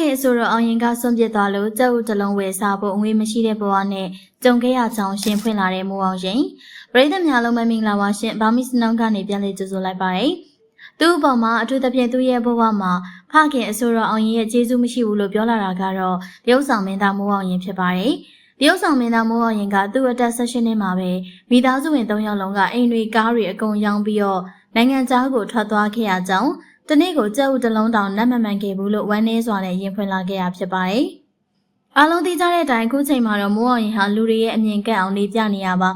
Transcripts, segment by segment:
ခင်ဆိုတော့အောင်ရင်ကဆွန့်ပစ်သွားလို့ကြက်ဥတစ်လုံးဝယ်စားဖို့အငွေမရှိတဲ့ဘဝနဲ့ကြုံခဲ့ရကြောင်းရှင်းဖွင့်လာတဲ့မိုးအောင်ရင်ပရိသတ်များလုံးမမင်္ဂလာပါရှင်ဘာမီစနောင်းကနေပြန်လည်ကြိုဆိုလိုက်ပါတယ်သူ့အပေါ်မှာအထူးသဖြင့်သူ့ရဲ့ဘဝမှာဖခင်အဆိုတော်အောင်ရင်ရဲ့ကျေးဇူးမရှိဘူးလို့ပြောလာတာကတော့တရုတ်ဆောင်မင်းသားမိုးအောင်ရင်ဖြစ်ပါတယ်တရုတ်ဆောင်မင်းသားမိုးအောင်ရင်ကသူ့အသက်16နှစ်မှာပဲမိသားစုဝင်3ယောက်လုံးကအိမ်တွေကားတွေအကုန်ရောင်းပြီးတော့နိုင်ငံခြားကိုထွက်သွားခဲ့ရကြောင်း တနေ့ကိုကြက်ဥတစ်လုံးတောင်နတ်မမှန်ခဲ့ဘူးလို့ဝမ်းနည်းစွာနဲ့ရင်ဖွင့်လာခဲ့ရဖြစ်ပါတယ်။အားလုံးသိကြတဲ့အတိုင်းအခုချိန်မှာတော့မိုးအောင်ရင်ဟာလူတွေရဲ့အမြင်ကက်အောင်နေပြနေရပါ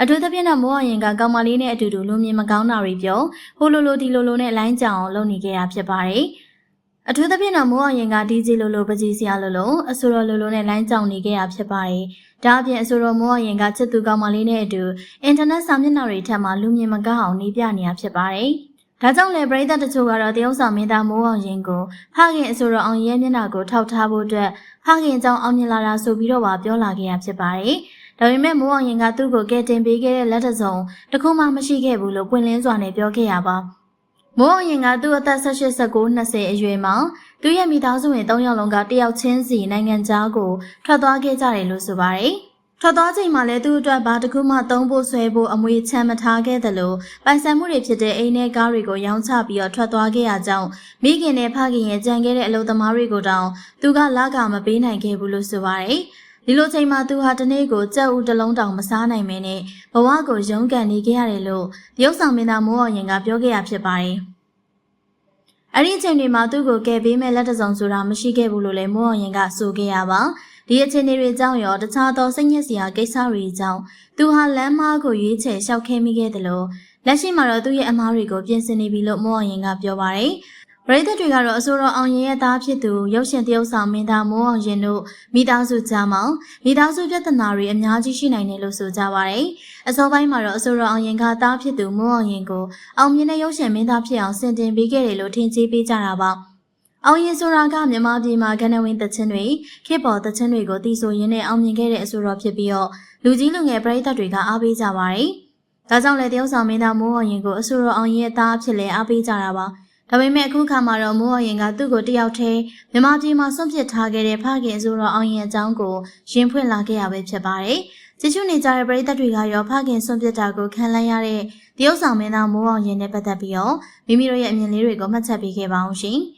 အထူးသဖြင့်တော့မိုးအောင်ရင်ကကောင်မလေးနဲ့အတူတူလူမြင်မကောင်းတာတွေပြောဟိုလိုလိုဒီလိုလိုနဲ့လိုင်းကြောင်အောင်လုပ်နေခဲ့တာဖြစ်ပါတယ်။အထူးသဖြင့်တော့မိုးအောင်ရင်ကဒီဂျီလိုလိုပကြီးစရာလိုလိုအဆိုတော်လိုလိုနဲ့လိုင်းကြောင်နေခဲ့တာဖြစ်ပါတယ်။ဒါအပြင်အဆိုတော်မိုးအောင်ရင်ကချစ်သူကောင်မလေးနဲ့အတူအင်တာနက်စာမျက်နှာတွေထက်မှလူမြင်မကောင်းအောင်နေပြနေတာဖြစ်ပါတယ်။ ဒါကြောင့်လေပရိသတ်တချို့ကတော့တရုတ်ဆောင်မင်းသားမိုးအောင်ရင်ကိုဖခင်အဆိုတော်အောင်ရဲမျက်နှာကိုထောက်ထားဖို့အတွက်ဖခင်အကြောင်းအောင်မြင်လာတာဆိုပြီးတော့ပါပြောလာခဲ့ရဖြစ်ပါတယ်။ဒါပေမဲ့မိုးအောင်ရင်ကသူ့ကိုကဲတင်ပေးခဲ့တဲ့လက်တစုံတစ်ခုမှမရှိခဲ့ဘူးလို့ပွင့်လင်းစွာနဲ့ပြောခဲ့ရပါ။မိုးအောင်ရင်ကသူ့အသက်18 19 20အရွယ်မှာသူ့ရဲ့မိသားစုဝင်3ယောက်လုံးကတယောက်ချင်းစီနိုင်ငံခြားကိုထွက်သွားခဲ့ကြတယ်လို့ဆိုပါတယ်။ ထွက်သွားချိန်မှာလည်းသူ့အတွက်ဘာတစ်ခုမှသုံးဖို့ဆွဲဖို့အမွေချမ်းမထားခဲ့သလိုပိုင်ဆိုင်မှုတွေဖြစ်တဲ့အိမ်နဲ့ကားတွေကိုရောင်းချပြီးတော့ထွက်သွားခဲ့ရကြောင်းမိခင်နဲ့ဖခင်ရဲ့ကြံခဲ့တဲ့အလုပ်သမားတွေကိုတောင်သူကလကမပေးနိုင်ခဲ့ဘူးလို့ဆိုပါတယ်။ဒီလိုချိန်မှာသူဟာတနေ့ကိုကြက်ဥတစ်လုံးတောင်မစားနိုင်မင်းနဲ့ဘဝကိုရုန်းကန်နေခဲ့ရတယ်လို့ရုပ်ဆောင်မင်းသားမိုးအောင်ရင်ကပြောခဲ့ရဖြစ်ပါတယ်။အဲ့ဒီအချိန်တွေမှာသူ့ကိုကယ်ပေးမဲ့လက်တစုံဆိုတာမရှိခဲ့ဘူးလို့လည်းမိုးအောင်ရင်ကဆိုခဲ့ရပါ ဒီအခြေအနေတွေကြောင့်ရောတခြားသောစိတ်ညစ်စရာကိစ္စတွေကြောင့်သူဟာလမ်းမကိုရွေးချယ်လျှောက်ခဲမိခဲ့တယ်လို့လက်ရှိမှာတော့သူ့ရဲ့အမားတွေကိုပြင်ဆင်နေပြီလို့မိုးအောင်ရင်ကပြောပါတယ်ပရိသတ်တွေကတော့အဆိုတော်အောင်ရင်ရဲ့သားဖြစ်သူရုပ်ရှင်တရုပ်ဆောင်မင်းသားမိုးအောင်ရင်တို့မိသားစုကြားမှာမိသားစုပြဿနာတွေအများကြီးရှိနိုင်တယ်လို့ဆိုကြပါတယ်။အစောပိုင်းမှာတော့အဆိုတော်အောင်ရင်ကသားဖြစ်သူမိုးအောင်ရင်ကိုအောင်မြင်တဲ့ရုပ်ရှင်မင်းသားဖြစ်အောင်ဆင်တင်ပေးခဲ့တယ်လို့ထင်ကြေးပေးကြတာပါ။ အောင်ရင်ဆိုတာကမြန်မာပြည်မှာကနဝင်းတချင်းတွေခေတ်ပေါ်တချင်းတွေကိုတီးဆိုရင်းနဲ့အောင်မြင်ခဲ့တဲ့အဆိုတော်ဖြစ်ပြီးတော့လူကြီးလူငယ်ပရိသတ်တွေကအားပေးကြပါတယ်။ဒါကြောင့်လည်းတရုပ်ဆောင်မင်းသားမိုးအောင်ရင်ကိုအဆိုတော်အောင်ရင်ရဲ့သားအဖြစ်လဲအားပေးကြတာပါ။ဒါပေမဲ့အခုခါမှာတော့မိုးအောင်ရင်ကသူ့ကိုတယောက်တည်းမြမပြည်မှာဆွန့်ပစ်ထားခဲ့တဲ့ဖခင်ဆိုတော့အောင်ရင်အကြောင်းကိုရင်ဖွင့်လာခဲ့ရပဲဖြစ်ပါတယ်။ကြည့်ရှုနေကြတဲ့ပရိသတ်တွေကရောဖခင်ဆွန့်ပစ်တာကိုခံလိုက်ရတဲ့တရုတ်ဆောင်မင်းသားမိုးအောင်ရင်နဲ့ပတ်သက်ပြီးတော့မိမိတို့ရဲ့အမြင်လေးတွေကိုမှတ်ချက်ပေးခဲ့ပါအောင်ရှင်။